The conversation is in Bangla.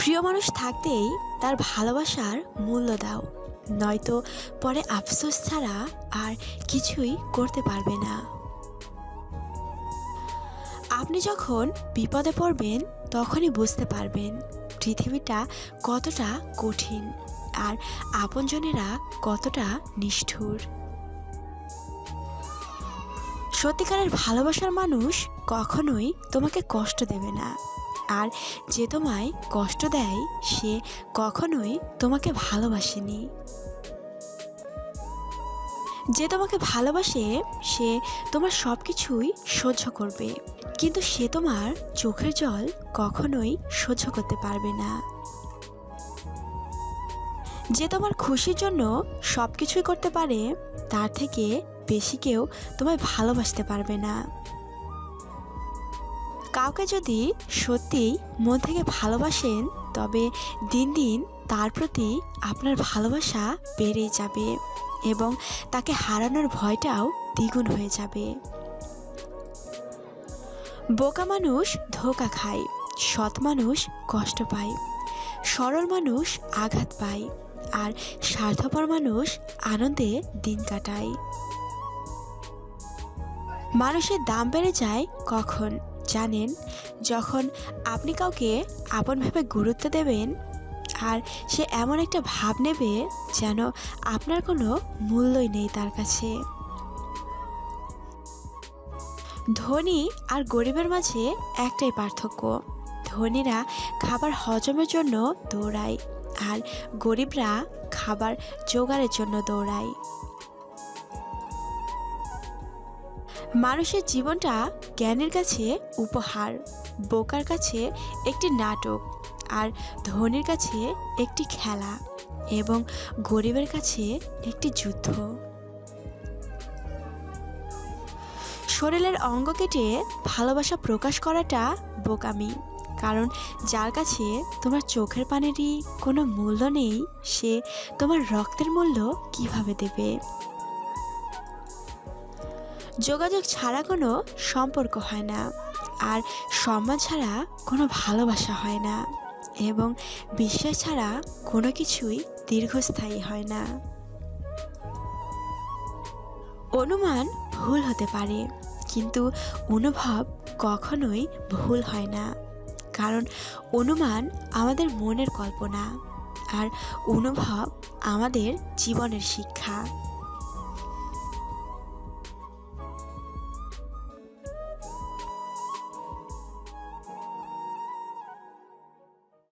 প্রিয় মানুষ থাকতেই তার ভালোবাসার মূল্য দাও। নয়তো পরে আফসোস ছাড়া আর কিছুই করতে পারবে না। আপনি যখন বিপদে পড়বেন, তখনই বুঝতে পারবেন পৃথিবীটা কতটা কঠিন আর আপনজনেরা কতটা নিষ্ঠুর। সত্যিকারের ভালোবাসার মানুষ কখনোই তোমাকে কষ্ট দেবে না। আর যে তোমায় কষ্ট দেয়, সে কখনোই তোমাকে ভালোবাসেনি। যে তোমাকে ভালোবাসে, সে তোমার সব কিছুই সহ্য করবে। কিন্তু সে তোমার চোখের জল কখনোই সহ্য করতে পারবে না। যে তোমার খুশির জন্য সব কিছুই করতে পারে, তার থেকে বেশি কেউ তোমায় ভালোবাসতে পারবে না। কাউকে যদি সত্যিই মন থেকে ভালোবাসেন, তবে দিন দিন তার প্রতি আপনার ভালোবাসা বেড়েই যাবে এবং তাকে হারানোর ভয়টাও দ্বিগুণ হয়ে যাবে। বোকা মানুষ ধোকা খায়, সৎ মানুষ কষ্ট পায়, সরল মানুষ আঘাত পায়, আর স্বার্থপর মানুষ আনন্দে দিন কাটায়। মানুষের দাম বেড়ে যায় কখন? জানেন, যখন আপনি কাউকে আপনভাবে গুরুত্ব দেবেন আর সে এমন একটা ভাব নেবে যেন আপনার কোনো মূল্যই নেই তার কাছে। ধনী আর গরিবের মাঝে একটাই পার্থক্য। ধনীরা খাবার হজমের জন্য দৌড়ায় আর গরিবরা খাবার জোগাড়ের জন্য দৌড়ায়। মানুষের জীবনটা জ্ঞানের কাছে উপহার, বোকার কাছে একটি নাটক আর ধনীর কাছে একটি খেলা এবং গরিবের কাছে একটি যুদ্ধ। শরীরের অঙ্গ কেটে ভালোবাসা প্রকাশ করাটা বোকামি, কারণ যার কাছে তোমার চোখের পানেরই কোনো মূল্য নেই, সে তোমার রক্তের মূল্য কীভাবে দেবে? যোগাযোগ ছাড়া কোনো সম্পর্ক হয় না। আর সম্মান ছাড়া কোনো ভালোবাসা হয় না। এবং বিশ্বাস ছাড়া কোনো কিছুই দীর্ঘস্থায়ী হয় না। অনুমান ভুল হতে পারে, কিন্তু অনুভব কখনোই ভুল হয় না। কারণ অনুমান আমাদের মনের কল্পনা, আর অনুভব আমাদের জীবনের শিক্ষা।